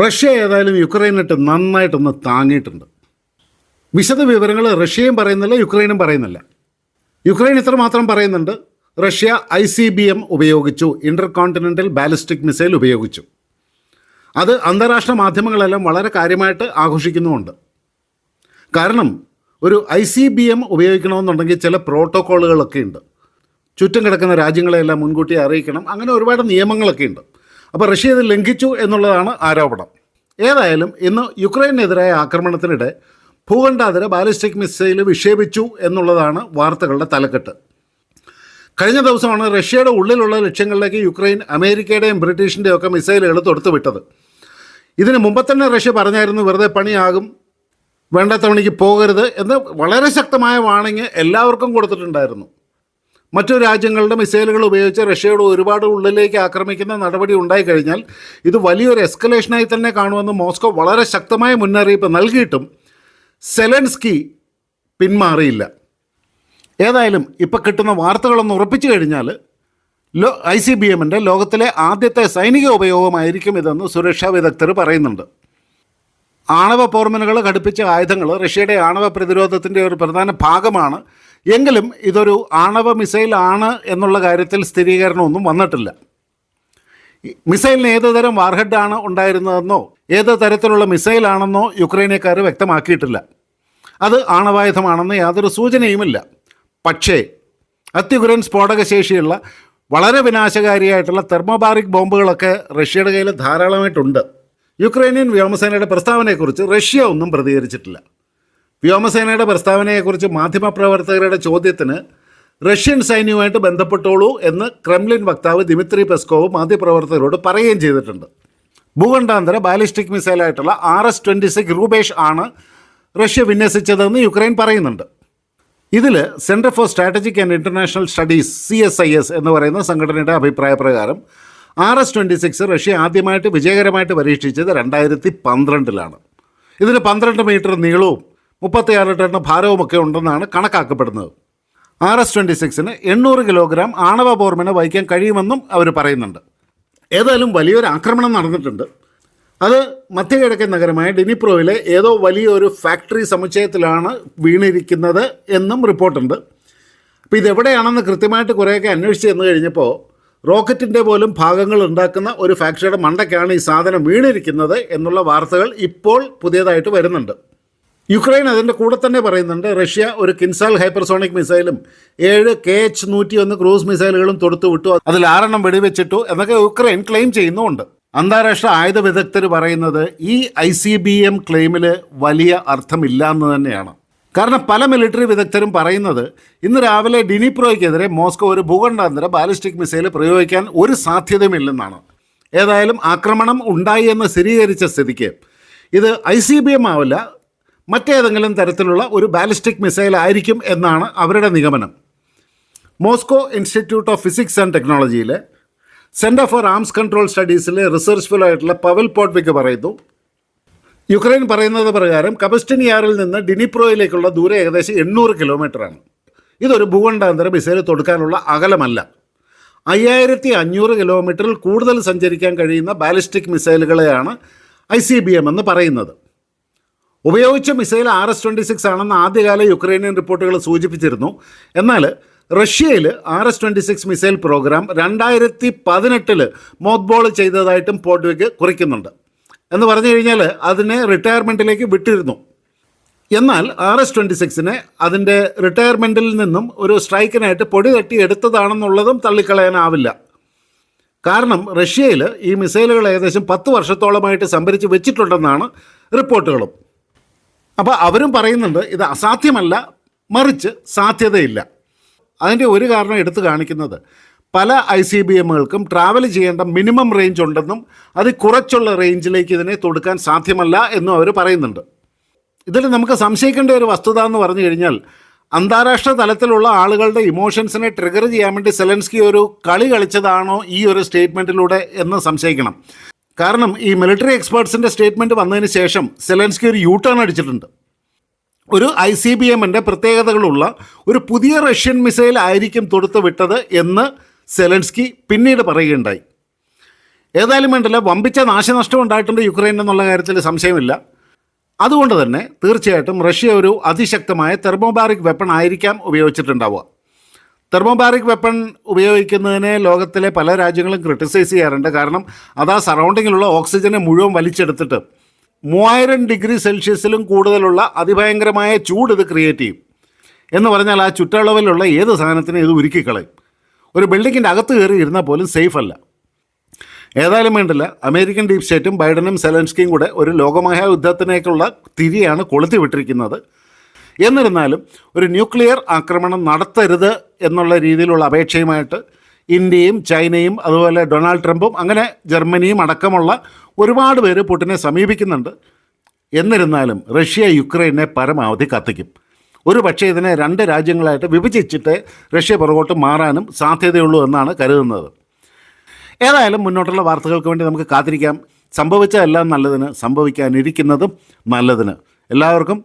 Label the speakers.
Speaker 1: Russia ഏതായാലും യുക്രൈനായിട്ട് നന്നായിട്ടൊന്ന് താങ്ങിയിട്ടുണ്ട്. വിശദ വിവരങ്ങൾ റഷ്യയും പറയുന്നില്ല യുക്രൈനും പറയുന്നില്ല. യുക്രൈൻ ഇത്ര മാത്രം പറയുന്നുണ്ട്. Russia I C B M ഉപയോഗിച്ചു ഇന്റർ കോണ്ടിനെന്റൽ ബാലിസ്റ്റിക് മിസൈൽ ഉപയോഗിച്ചു. അത് അന്താരാഷ്ട്ര മാധ്യമങ്ങളെല്ലാം വളരെ കാര്യമായിട്ട് ആഘോഷിക്കുന്നുമുണ്ട്. കാരണം ഒരു ഐ സി ബി എം ഉപയോഗിക്കണമെന്നുണ്ടെങ്കിൽ ചില പ്രോട്ടോക്കോളുകളൊക്കെ ഉണ്ട്. ചുറ്റും കിടക്കുന്ന രാജ്യങ്ങളെല്ലാം മുൻകൂട്ടി അറിയിക്കണം. അങ്ങനെ ഒരുപാട് നിയമങ്ങളൊക്കെ ഉണ്ട്. അപ്പോൾ റഷ്യ ഇത് ലംഘിച്ചു എന്നുള്ളതാണ് ആരോപണം. ഏതായാലും ഇന്ന് യുക്രൈനെതിരായ ആക്രമണത്തിനിടെ ഭൂഖണ്ഡാതിര ബാലിസ്റ്റിക് മിസൈൽ വിക്ഷേപിച്ചു എന്നുള്ളതാണ് വാർത്തകളുടെ തലക്കെട്ട്. കഴിഞ്ഞ ദിവസമാണ് റഷ്യയുടെ ഉള്ളിലുള്ള ലക്ഷ്യങ്ങളിലേക്ക് യുക്രൈൻ അമേരിക്കയുടെയും ബ്രിട്ടീഷിന്റെയും ഒക്കെ മിസൈലുകൾ തൊടുത്തുവിട്ടത്. ഇതിന് മുമ്പ് തന്നെ റഷ്യ പറഞ്ഞായിരുന്നു വെറുതെ പണിയാകും വേണ്ടാത്തവണിക്ക് പോകരുത് എന്ന് വളരെ ശക്തമായ വാണിങ് എല്ലാവർക്കും കൊടുത്തിട്ടുണ്ടായിരുന്നു. മറ്റു രാജ്യങ്ങളുടെ മിസൈലുകൾ ഉപയോഗിച്ച് റഷ്യയുടെ ഒരുപാട് ഉള്ളിലേക്ക് ആക്രമിക്കുന്ന നടപടി ഉണ്ടായിക്കഴിഞ്ഞാൽ ഇത് വലിയൊരു എസ്കലേഷനായി തന്നെ കാണുമെന്ന് മോസ്കോ വളരെ ശക്തമായ മുന്നറിയിപ്പ് നൽകിയിട്ടും സെലൻസ്കി പിന്മാറിയില്ല. ഏതായാലും ഇപ്പോൾ കിട്ടുന്ന വാർത്തകളൊന്ന് ഉറപ്പിച്ചു കഴിഞ്ഞാൽ ലോ ഐ സി ബി എമ്മിന്റെ ലോകത്തിലെ ആദ്യത്തെ സൈനിക ഉപയോഗമായിരിക്കും ഇതെന്ന് സുരക്ഷാ വിദഗ്ധർ പറയുന്നുണ്ട്. ആണവ പോർമനുകൾ ഘടിപ്പിച്ച ആയുധങ്ങൾ റഷ്യയുടെ ആണവ പ്രതിരോധത്തിന്റെ ഒരു പ്രധാന ഭാഗമാണ് എങ്കിലും ഇതൊരു ആണവ മിസൈലാണ് എന്നുള്ള കാര്യത്തിൽ സ്ഥിരീകരണമൊന്നും വന്നിട്ടില്ല. മിസൈലിന് ഏത് തരം വാർഹെഡാണ് ഉണ്ടായിരുന്നതെന്നോ ഏത് തരത്തിലുള്ള മിസൈലാണെന്നോ യുക്രൈനക്കാർ വ്യക്തമാക്കിയിട്ടില്ല. അത് ആണവായുധമാണെന്ന് യാതൊരു സൂചനയുമില്ല. പക്ഷേ അത്യുഗ്രൻ സ്ഫോടകശേഷിയുള്ള വളരെ വിനാശകാരിയായിട്ടുള്ള തെർമോബാറിക് ബോംബുകളൊക്കെ റഷ്യയുടെ കയ്യിൽ ധാരാളമായിട്ടുണ്ട്. യുക്രൈനിയൻ വ്യോമസേനയുടെ പ്രസ്താവനയെക്കുറിച്ച് റഷ്യ ഒന്നും പ്രതികരിച്ചിട്ടില്ല. വ്യോമസേനയുടെ പ്രസ്താവനയെക്കുറിച്ച് മാധ്യമപ്രവർത്തകരുടെ ചോദ്യത്തിന് റഷ്യൻ സൈന്യവുമായിട്ട് ബന്ധപ്പെട്ടോളൂ എന്ന് ക്രെംലിൻ വക്താവ് ദിമിത്രി പെസ്കോവ് മാധ്യമപ്രവർത്തകരോട് പറയുകയും ചെയ്തിട്ടുണ്ട്. ഭൂഖണ്ഡാന്തര ballistic മിസൈലായിട്ടുള്ള R S twenty six Rubezh ആണ് റഷ്യ വിന്യസിച്ചതെന്ന് യുക്രൈൻ പറയുന്നുണ്ട്. ഇതിൽ centre for strategic and international studies C S I S എന്ന് പറയുന്ന സംഘടനയുടെ അഭിപ്രായ പ്രകാരം R S twenty six Russia ആദ്യമായിട്ട് വിജയകരമായിട്ട് പരീക്ഷിച്ചത് രണ്ടായിരത്തി പന്ത്രണ്ടിലാണ്. ഇതിന് പന്ത്രണ്ട് മീറ്റർ നീളവും മുപ്പത്തിയാറ് ടൺ ഭാരവുമൊക്കെ ഉണ്ടെന്നാണ് കണക്കാക്കപ്പെടുന്നത്. ആർ എസ് ട്വന്റി സിക്സിന് എണ്ണൂറ് കിലോഗ്രാം ആണവ ബോർമിന് വഹിക്കാൻ കഴിയുമെന്നും അവർ പറയുന്നുണ്ട്. ഏതായാലും വലിയൊരു ആക്രമണം നടന്നിട്ടുണ്ട്. അത് മധ്യകിഴക്കൻ നഗരമായ ഡിനിപ്രോയിലെ ഏതോ വലിയൊരു ഫാക്ടറി സമുച്ചയത്തിലാണ് വീണിരിക്കുന്നത് എന്നും റിപ്പോർട്ടുണ്ട്. അപ്പോൾ ഇതെവിടെയാണെന്ന് കൃത്യമായിട്ട് കുറേയൊക്കെ അന്വേഷിച്ച് ചെന്ന് കഴിഞ്ഞപ്പോൾ റോക്കറ്റിന്റെ പോലും ഭാഗങ്ങൾ ഉണ്ടാക്കുന്ന ഒരു ഫാക്ടറിയുടെ മണ്ടയ്ക്കാണ് ഈ സാധനം വീണിരിക്കുന്നത് എന്നുള്ള വാർത്തകൾ ഇപ്പോൾ പുതിയതായിട്ട് വരുന്നുണ്ട്. യുക്രൈൻ അതിന്റെ കൂടെ തന്നെ പറയുന്നുണ്ട്. റഷ്യ ഒരു കിൻസാൽ ഹൈപ്പർസോണിക് മിസൈലും ഏഴ് കെ എച്ച് നൂറ്റി ഒന്ന് ക്രൂസ് മിസൈലുകളും തൊടുത്തു വിട്ടു. അതിൽ ആറെണ്ണം വെടിവെച്ചിട്ടു എന്നൊക്കെ യുക്രൈൻ ക്ലെയിം ചെയ്യുന്നുമുണ്ട്. അന്താരാഷ്ട്ര ആയുധ വിദഗ്ധർ പറയുന്നത് ഈ ഐ സി ബി എം ക്ലെയിമിൽ വലിയ അർത്ഥമില്ല എന്ന് തന്നെയാണ്. കാരണം പല മിലിറ്ററി വിദഗ്ധരും പറയുന്നത് ഇന്ന് രാവിലെ ഡിനിപ്രോയ്ക്കെതിരെ മോസ്കോ ഒരു ഭൂഖണ്ഡാന്തര ബാലിസ്റ്റിക് മിസൈൽ പ്രയോഗിക്കാൻ ഒരു സാധ്യതയുമില്ലെന്നാണ്. ഏതായാലും ആക്രമണം ഉണ്ടായി എന്ന് സ്ഥിരീകരിച്ച സ്ഥിതിക്ക്. ഇത് ഐ സി ബി എം ആവില്ല മറ്റേതെങ്കിലും തരത്തിലുള്ള ഒരു ബാലിസ്റ്റിക് മിസൈൽ ആയിരിക്കും എന്നാണ് അവരുടെ നിഗമനം. Moscow institute of physics and ടെക്നോളജിയിലെ centre for arms control സ്റ്റഡീസിലെ റിസർച്ച് ഫെലോ ആയിട്ടുള്ള പവൽ പോട്ട്വിക്ക് പറയുന്നു. യുക്രൈൻ പറയുന്നത് പ്രകാരം കബസ്റ്റിനിയാറിൽ നിന്ന് ഡിനിപ്രോയിലേക്കുള്ള ദൂരം ഏകദേശം എണ്ണൂറ് കിലോമീറ്ററാണ്. ഇതൊരു ഭൂഖണ്ഡാന്തര മിസൈൽ തൊടുക്കാനുള്ള അകലമല്ല. അയ്യായിരത്തി അഞ്ഞൂറ് കിലോമീറ്ററിൽ കൂടുതൽ സഞ്ചരിക്കാൻ കഴിയുന്ന ബാലിസ്റ്റിക് മിസൈലുകളെയാണ് ഐ സി ബി എം എന്ന് പറയുന്നത്. ഉപയോഗിച്ച missile R S twenty six ആണെന്ന് ആദ്യകാല യുക്രൈനിയൻ റിപ്പോർട്ടുകൾ സൂചിപ്പിച്ചിരുന്നു. എന്നാൽ റഷ്യയിൽ R S twenty six missile program രണ്ടായിരത്തി പതിനെട്ടിൽ മോത്ബോൾ ചെയ്തതായിട്ടും പോട്ട്വിക്ക് കുറിക്കുന്നുണ്ട്. എന്ന് പറഞ്ഞു കഴിഞ്ഞാൽ അതിനെ റിട്ടയർമെന്റിലേക്ക് വിട്ടിരുന്നു. എന്നാൽ ആർ എസ് ട്വന്റി സിക്സിനെ അതിന്റെ റിട്ടയർമെന്റിൽ നിന്നും ഒരു സ്ട്രൈക്കിനായിട്ട് പൊടി തട്ടി എടുത്തതാണെന്നുള്ളതും തള്ളിക്കളയാനാവില്ല. കാരണം റഷ്യയിൽ ഈ മിസൈലുകൾ ഏകദേശം പത്ത് വർഷത്തോളമായിട്ട് സംഭരിച്ച് വെച്ചിട്ടുണ്ടെന്നാണ് റിപ്പോർട്ടുകളും. അപ്പോൾ അവരും പറയുന്നുണ്ട് ഇത് അസാധ്യമല്ല മറിച്ച് സാധ്യതയില്ല. അതിന്റെ ഒരു കാരണം എടുത്തു കാണിക്കുന്നത് പല ഐ സി ബി എമ്മുകൾക്കും ട്രാവൽ ചെയ്യേണ്ട മിനിമം റേഞ്ച് ഉണ്ടെന്നും അത് കുറച്ചുള്ള റേഞ്ചിലേക്ക് ഇതിനെ തൊടുക്കാൻ സാധ്യമല്ല എന്നും അവർ പറയുന്നുണ്ട്. ഇതിൽ നമുക്ക് സംശയിക്കേണ്ട ഒരു വസ്തുത എന്ന് പറഞ്ഞു കഴിഞ്ഞാൽ അന്താരാഷ്ട്ര തലത്തിലുള്ള ആളുകളുടെ ഇമോഷൻസിനെ ട്രിഗർ ചെയ്യാൻ വേണ്ടി സെലൻസ്കി ഒരു കളി കളിച്ചതാണോ ഈ ഒരു സ്റ്റേറ്റ്മെന്റിലൂടെ എന്ന് സംശയിക്കണം. കാരണം ഈ മിലിറ്ററി എക്സ്പേർട്സിന്റെ സ്റ്റേറ്റ്മെന്റ് വന്നതിന് ശേഷം സെലൻസ്കി ഒരു യൂ ടേൺ അടിച്ചിട്ടുണ്ട്. ഒരു ഐ സി ബി എമ്മിന്റെ പ്രത്യേകതകളുള്ള ഒരു പുതിയ റഷ്യൻ മിസൈൽ ആയിരിക്കും തൊടുത്ത് വിട്ടത് എന്ന് സെലൻസ്കി പിന്നീട് പറയുകയുണ്ടായി. ഏതായാലും വേണ്ടല്ല വമ്പിച്ച നാശനഷ്ടം ഉണ്ടായിട്ടുണ്ട് യുക്രൈൻ എന്നുള്ള കാര്യത്തിൽ സംശയമില്ല. അതുകൊണ്ട് തന്നെ തീർച്ചയായിട്ടും റഷ്യ ഒരു അതിശക്തമായ തെർമോബാറിക് വെപ്പൺ ആയിരിക്കാം ഉപയോഗിച്ചിട്ടുണ്ടാവുക. തെർമോബാറിക് വെപ്പൺ ഉപയോഗിക്കുന്നതിനെ ലോകത്തിലെ പല രാജ്യങ്ങളും ക്രിട്ടിസൈസ് ചെയ്യാറുണ്ട്. കാരണം അത് ആ സറൗണ്ടിങ്ങിലുള്ള ഓക്സിജനെ മുഴുവൻ വലിച്ചെടുത്തിട്ട് മൂവായിരം ഡിഗ്രി സെൽഷ്യസിലും കൂടുതലുള്ള അതിഭയങ്കരമായ ചൂട് ഇത് ക്രിയേറ്റ് ചെയ്യും. എന്ന് പറഞ്ഞാൽ ആ ചുറ്റളവിലുള്ള ഏത് സാധനത്തിനും ഇത് ഉരുക്കിക്കളയും. ഒരു ബിൽഡിങ്ങിന്റെ അകത്ത് കയറി ഇരുന്നാൽ പോലും സേഫ് അല്ല. ഏതായാലും വേണ്ടില്ല അമേരിക്കൻ ഡീപ് സ്റ്റേറ്റും ബൈഡനും സെലൻസ്കിയും കൂടെ ഒരു ലോകമഹായുദ്ധത്തിനേക്കുള്ള തിരിയാണ് കൊളുത്തി വിട്ടിരിക്കുന്നത്. എന്നിരുന്നാലും ഒരു ന്യൂക്ലിയർ ആക്രമണം നടത്തരുത് എന്നുള്ള രീതിയിലുള്ള അപേക്ഷയുമായിട്ട് ഇന്ത്യയും ചൈനയും അതുപോലെ ഡൊണാൾഡ് ട്രംപും അങ്ങനെ ജർമ്മനിയും അടക്കമുള്ള ഒരുപാട് പേര് പുട്ടിനെ സമീപിക്കുന്നുണ്ട്. എന്നിരുന്നാലും റഷ്യ യുക്രൈനെ പരമാവധി കത്തിക്കും. ഒരു പക്ഷേ ഇതിനെ രണ്ട് രാജ്യങ്ങളായിട്ട് വിഭജിച്ചിട്ട് റഷ്യ പുറകോട്ട് മാറാനും സാധ്യതയുള്ളൂ എന്നാണ് കരുതുന്നത്. ഏതായാലും മുന്നോട്ടുള്ള വാർത്തകൾക്ക് വേണ്ടി നമുക്ക് കാത്തിരിക്കാം. സംഭവിച്ച സംഭവിച്ചതെല്ലാം നല്ലതിന് സംഭവിക്കാനിരിക്കുന്നതും നല്ലതിന്. എല്ലാവർക്കും